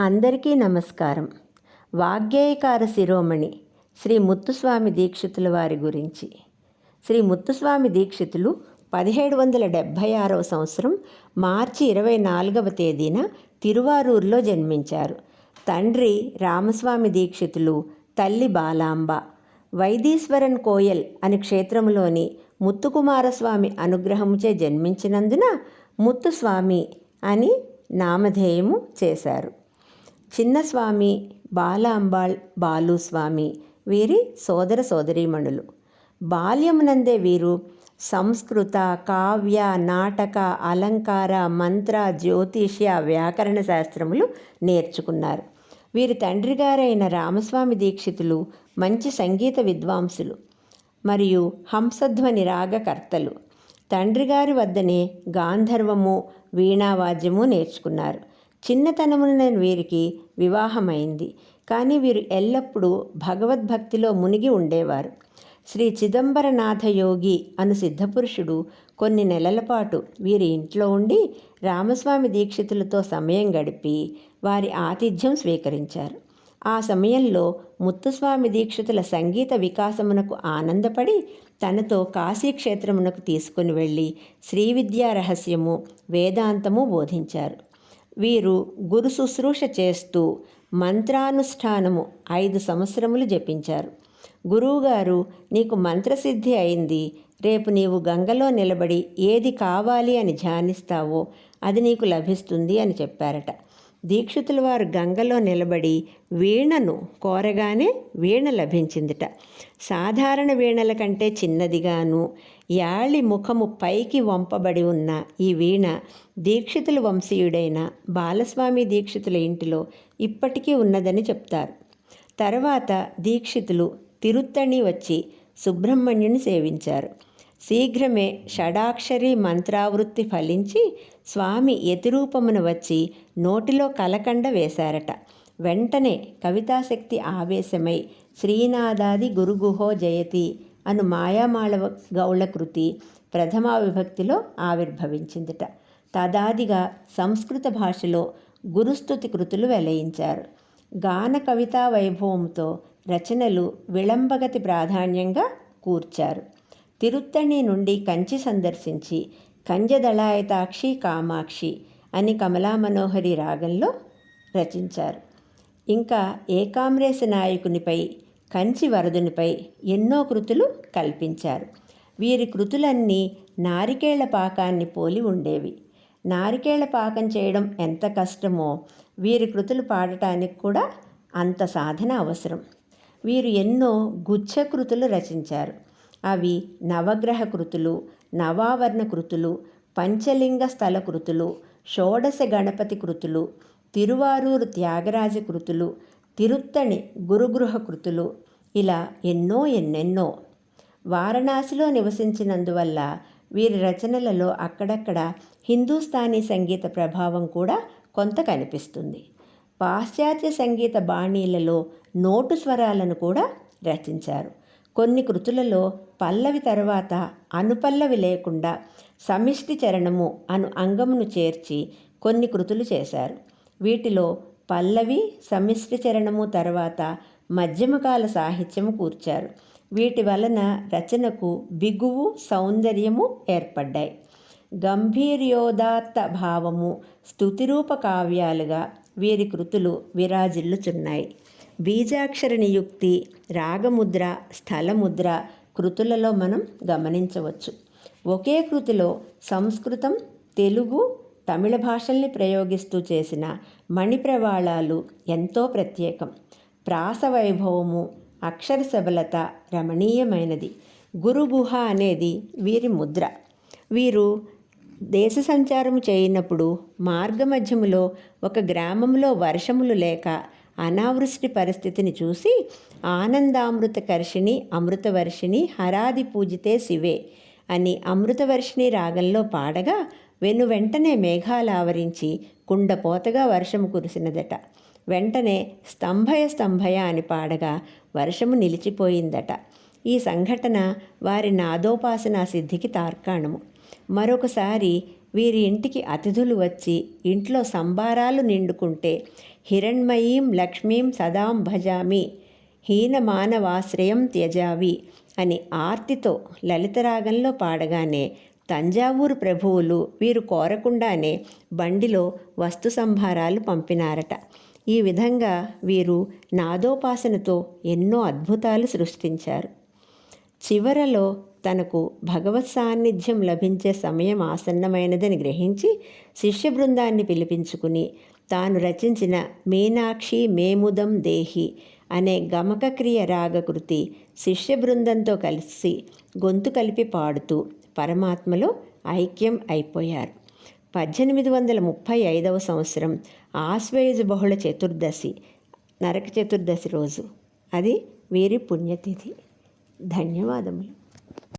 అందరికీ నమస్కారం. వాగ్గేయకార శిరోమణి శ్రీ ముత్తుస్వామి దీక్షితుల వారి గురించి. శ్రీ ముత్తుస్వామి దీక్షితులు పదిహేడు వందల డెబ్భై ఆరవ సంవత్సరం మార్చి ఇరవై నాలుగవ తేదీన తిరువారూరులో జన్మించారు. తండ్రి రామస్వామి దీక్షితులు తల్లి బాలాంబ. వైదీశ్వరన్ కోయల్ అని క్షేత్రంలోని ముత్తుకుమారస్వామి అనుగ్రహముచే జన్మించినందున ముత్తుస్వామి అని నామధేయము చేశారు. చిన్నస్వామి బాలాంబాళ్ బాలుస్వామి వీరి సోదర సోదరీమణులు. బాల్యమునందే వీరు సంస్కృత కావ్య నాటక అలంకార మంత్ర జ్యోతిష్య వ్యాకరణ శాస్త్రములు నేర్చుకున్నారు. వీరి తండ్రి గారైన రామస్వామి దీక్షితులు మంచి సంగీత విద్వాంసులు మరియు హంసధ్వని రాగకర్తలు. తండ్రి గారి వద్దనే గాంధర్వము వీణావాద్యము నేర్చుకున్నారు. చిన్నతనమున వీరికి వివాహమైంది. కానీ వీరు ఎల్లప్పుడూ భగవద్భక్తిలో మునిగి ఉండేవారు. శ్రీ చిదంబరనాథ యోగి అను సిద్ధపురుషుడు కొన్ని నెలల పాటు వీరి ఇంట్లో ఉండి రామస్వామి దీక్షితులతో సమయం గడిపి వారి ఆతిథ్యం స్వీకరించారు. ఆ సమయంలో ముత్తుస్వామి దీక్షితుల సంగీత వికాసమునకు ఆనందపడి తనతో కాశీక్షేత్రమునకు తీసుకుని వెళ్ళి శ్రీ విద్యా రహస్యము వేదాంతము బోధించారు. వీరు గురు శుశ్రూష చేస్తూ మంత్రానుష్ఠానము ఐదు సంవత్సరములు జపించారు. గురువుగారు నీకు మంత్రసిద్ధి అయింది. రేపు నీవు గంగలో నిలబడి ఏది కావాలి అని ధ్యానిస్తావో అది నీకు లభిస్తుంది అని చెప్పారట. దీక్షితుల వారు గంగలో నిలబడి వీణను కోరగానే వీణ లభించిందిట. సాధారణ వీణల కంటే చిన్నదిగాను యాళి ముఖము పైకి వంపబడి ఉన్న ఈ వీణ దీక్షితుల వంశీయుడైన బాలస్వామి దీక్షితుల ఇంటిలో ఇప్పటికీ ఉన్నదని చెప్తారు. తర్వాత దీక్షితులు తిరుత్తణి వచ్చి సుబ్రహ్మణ్యుని సేవించారు. శీఘ్రమే షడాక్షరి మంత్రావృత్తి ఫలించి స్వామి యతిరూపమున వచ్చి నోటిలో కలకండ వేశారట. వెంటనే కవితాశక్తి ఆవేశమై శ్రీనాదాది గురుగుహో జయతి అను మాయామాళవ గౌళ కృతి ప్రథమా విభక్తిలో ఆవిర్భవించిందిట. తదాదిగా సంస్కృత భాషలో గురుస్తుతి కృతులు వెలయించారు. గాన కవితా వైభవంతో రచనలు విళంబగతి ప్రాధాన్యంగా కూర్చారు. తిరుత్తణి నుండి కంచి సందర్శించి కంజదళాయతాక్షి కామాక్షి అని కమలా మనోహరి రాగంలో రచించారు. ఇంకా ఏకామ్రేశ నాయకునిపై కంచి వరదునిపై ఎన్నో కృతులు కల్పించారు. వీరి కృతులన్నీ నారికేళ్ళ పాకాన్ని పోలి ఉండేవి. నారికేళ్ళ పాకం చేయడం ఎంత కష్టమో వీరి కృతులు పాడటానికి కూడా అంత సాధన అవసరం. వీరు ఎన్నో గుచ్ఛ కృతులు రచించారు. అవి నవగ్రహ కృతులు నవావర్ణ కృతులు పంచలింగ స్థల కృతులు షోడశ గణపతి కృతులు తిరువారూరు త్యాగరాజ కృతులు తిరుత్తణి గురుగృహ కృతులు. ఇలా ఎన్నో ఎన్నెన్నో. వారణాసిలో నివసించినందువల్ల వీరి రచనలలో అక్కడక్కడ హిందూస్థానీ సంగీత ప్రభావం కూడా కొంత కనిపిస్తుంది. పాశ్చాత్య సంగీత బాణీలలో నోటు స్వరాలను కూడా రచించారు. కొన్ని కృతులలో పల్లవి తర్వాత అనుపల్లవి లేకుండా సమిష్టి చరణము అను అంగమును చేర్చి కొన్ని కృతులు చేశారు. వీటిలో పల్లవి సమిష్టి చరణము తర్వాత మధ్యమకాల సాహిత్యము కూర్చారు. వీటి వలన రచనకు బిగువు సౌందర్యము ఏర్పడ్డాయి. గంభీర్యోదాత్త భావము స్థుతిరూప కావ్యాలుగా వీరి కృతులు విరాజిల్లుచున్నాయి. బీజాక్షర నియుక్తి రాగముద్ర స్థలముద్ర కృతులలో మనం గమనించవచ్చు. ఒకే కృతిలో సంస్కృతం తెలుగు తమిళ భాషల్ని ప్రయోగిస్తూ చేసిన మణిప్రవాళాలు ఎంతో ప్రత్యేకం. ప్రాస వైభవము అక్షర సబలత రమణీయమైనది. గురుగుహ అనేది వీరి ముద్ర. వీరు దేశ సంచారం చేయనప్పుడు మార్గమధ్యములో ఒక గ్రామంలో వర్షములు లేక అనావృష్టి పరిస్థితిని చూసి ఆనందామృత కర్షిణి అమృతవర్షిణి హరాది పూజితే శివే అని అమృతవర్షిణి రాగంలో పాడగా వెను వెంటనే మేఘాలు ఆవరించి కుండపోతగా వర్షము కురిసినదట. వెంటనే స్తంభయ స్తంభయ అని పాడగా వర్షము నిలిచిపోయిందట. ఈ సంఘటన వారి నాదోపాసనా సిద్ధికి తార్కాణము. మరొకసారి వీరి ఇంటికి అతిథులు వచ్చి ఇంట్లో సంబారాలు నిండుకుంటే హిరణ్మయీం లక్ష్మీం సదాం భజామి హీనమానవాశ్రయం త్యజావి అని ఆర్తితో లలితరాగంలో పాడగానే తంజావూరు ప్రభువులు వీరు కోరకుండానే బండిలో వస్తు సంభారాలు పంపినారట. ఈ విధంగా వీరు నాదోపాసనతో ఎన్నో అద్భుతాలు సృష్టించారు. చివరలో తనకు భగవత్ సాన్నిధ్యం లభించే సమయం ఆసన్నమైనదని గ్రహించి శిష్య బృందాన్ని పిలిపించుకుని తాను రచించిన మీనాక్షి మేముదం దేహి అనే గమకక్రియ రాగకృతి శిష్య బృందంతో కలిసి గొంతు కలిపి పాడుతూ పరమాత్మలో ఐక్యం అయిపోయారు. పద్దెనిమిది వందల ముప్పై ఐదవ సంవత్సరం ఆశ్వయుజ బహుళ చతుర్దశి నరక చతుర్దశి రోజు. అది వీరి పుణ్యతిథి. ధన్యవాదములు.